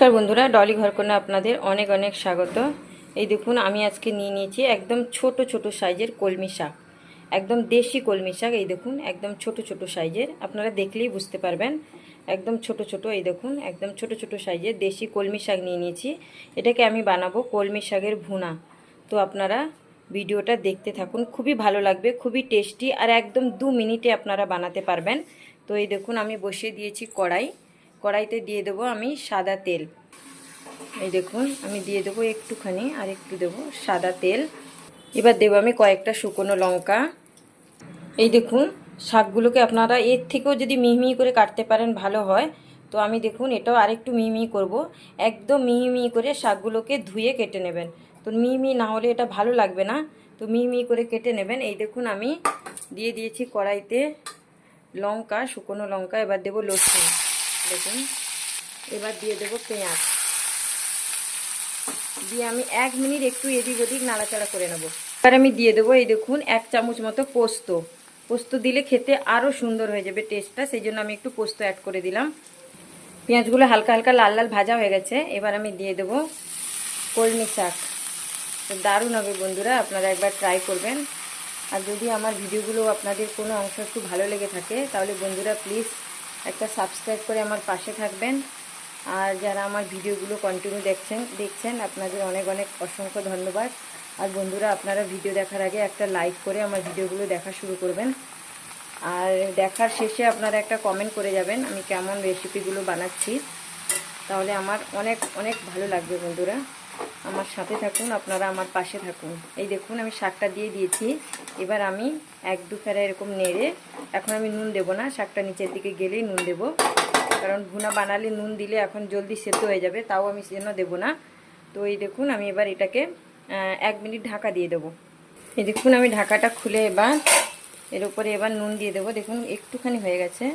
নমস্কার বন্ধুরা, ডলি ঘরকন্যা আপনাদের অনেক অনেক স্বাগত। এই দেখুন, আমি আজকে নিয়ে নিয়েছি একদম ছোট ছোট সাইজের কলমি শাক। একদম দেশি কলমি শাক, এই দেখুন, একদম ছোট ছোট সাইজের। আপনারা দেখলেই বুঝতে পারবেন। একদম ছোট ছোট, এই দেখুন, একদম ছোট ছোট সাইজের দেশি কলমি শাক নিয়ে নিয়েছি। এটাকে আমি বানাবো কলমি শাকের ভুনা। তো আপনারা ভিডিওটা দেখতে থাকুন, খুবই ভালো লাগবে, খুবই টেস্টি আর একদম দু মিনিটে আপনারা বানাতে পারবেন। তো এই দেখুন, আমি বসিয়ে দিয়েছি কড়াই। কড়াইতে দিয়ে দেবো আমি সাদা তেল। এই দেখুন, আমি দিয়ে দেবো একটুখানি আর একটু দেবো সাদা তেল। এবার দেবো আমি কয়েকটা শুকনো লঙ্কা। এই দেখুন, শাকগুলোকে আপনারা এর থেকেও যদি মিহি করে কাটতে পারেন, ভালো হয়। তো আমি দেখুন, এটাও আরেকটু মিহি করব। একদম মিহি করে শাকগুলোকে ধুয়ে কেটে নেবেন। তো মিহি না হলে এটা ভালো লাগবে না। তো মিহি করে কেটে নেবেন। এই দেখুন, আমি দিয়ে দিয়েছি কড়াইতে লঙ্কা, শুকনো লঙ্কা, এবার দেবো লসুন। দেখুন। এবার দিয়ে দেবো পেঁয়াজ। দিয়ে আমি এক মিনিট একটু এদিক ওদিক নাড়াচাড়া করে নেব। এবার আমি দিয়ে দেবো এই দেখুন এক চামচ মতো পোস্ত। পোস্ত দিলে খেতে আরও সুন্দর হয়ে যাবে টেস্টটা, সেই জন্য আমি একটু পোস্ত অ্যাড করে দিলাম। পেঁয়াজগুলো হালকা হালকা লাল লাল ভাজা হয়ে গেছে। এবার আমি দিয়ে দেবো কলমি শাক। দারুণ হবে বন্ধুরা, আপনারা একবার ট্রাই করবেন। আর যদি আমার ভিডিওগুলো আপনাদের কোনো অংশ একটু ভালো লেগে থাকে, তাহলে বন্ধুরা প্লিজ একটা সাবস্ক্রাইব করে আমার পাশে থাকবেন। আর যারা আমার ভিডিওগুলো কন্টিনিউ দেখছেন দেখছেন, আপনাদের অনেক অনেক অসংখ্য ধন্যবাদ। আর বন্ধুরা, আপনারা ভিডিও দেখার আগে একটা লাইক করে আমার ভিডিওগুলো দেখা শুরু করবেন। আর দেখার শেষে আপনারা একটা কমেন্ট করে যাবেন, আমি কেমন রেসিপিগুলো বানাচ্ছি। তাহলে আমার অনেক অনেক ভালো লাগবে বন্ধুরা। আমার সাথে থাকুন, আপনারা আমার পাশে থাকুন। এই দেখুন, আমি শাকটা দিয়ে দিয়েছি। এবার আমি এক দু ফেরা এরকম নেড়ে, এখন আমি নুন দেবো না, শাকটা নিচের দিকে গেলেই নুন দেবো। কারণ ভুনা বানালে নুন দিলে এখন জলদি সেদ্ধ হয়ে যাবে, তাও আমি সেজন্য দেবো না। তো এই দেখুন, আমি এবার এটাকে এক মিনিট ঢাকা দিয়ে দেবো। এই দেখুন, আমি ঢাকাটা খুলে এবার, এর উপরে এবার নুন দিয়ে দেবো। দেখুন, একটুখানি হয়ে গেছে।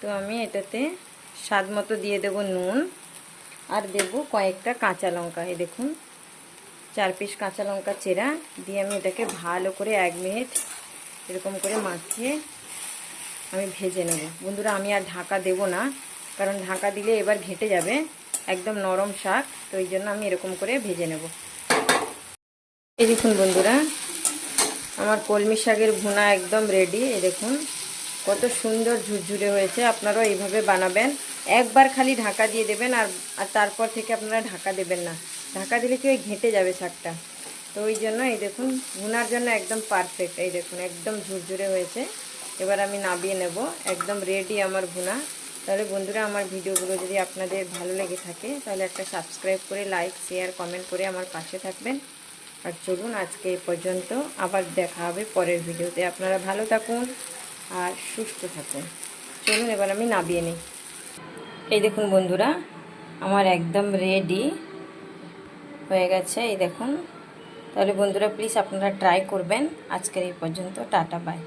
তো আমি এটাতে স্বাদ মতো দিয়ে দেবো নুন। আর দেব কয়েকটা কাঁচা লঙ্কা। এই দেখুন, চার পিস কাঁচা লঙ্কা চেরা দিয়ে আমি এটাকে ভালো করে এক মিনিট এরকম করে মাখিয়ে আমি ভেজে নেব। বন্ধুরা, আমি আর ঢাকা দেব না, কারণ ঢাকা দিলে এবার ঘেটে যাবে, একদম নরম শাক, তো ওই জন্য আমি এরকম করে ভেজে নেব। এই দেখুন বন্ধুরা, আমার কলমি শাকের ভুনা একদম রেডি এই দেখুন। কত সুন্দর ঝুরঝুরে হয়েছে, আপনারাও এইভাবে বানাবেন। একবার খালি ঢাকা দিয়ে দেবেন আর আর তারপর থেকে আপনারা ঢাকা দেবেন না। ঢাকা দিলে কি ওই ঘেঁটে যাবে শাকটা? তো ওই জন্য এই দেখুন, ভুনার জন্য একদম পারফেক্ট এই দেখুন, একদম ঝুরঝুরে হয়েছে। এবার আমি নাবিয়ে নেব, একদম রেডি আমার ভুনা। তাহলে বন্ধুরা, আমার ভিডিওগুলো যদি আপনাদের ভালো লেগে থাকে, তাহলে একটা সাবস্ক্রাইব করে লাইক শেয়ার কমেন্ট করে আমার পাশে থাকবেন। আর চলুন আজকে এই পর্যন্ত, আবার দেখা হবে পরের ভিডিওতে। আপনারা ভালো থাকুন। আর সুস্থ থাকুন। চলুন, এবার আমি নাবিয়ে নিই। এই দেখুন বন্ধুরা, আমার একদম রেডি হয়ে গেছে। এই দেখুন, তাহলে বন্ধুরা প্লিজ আপনারা ট্রাই করবেন। আজকের এই পর্যন্ত, টাটা বাই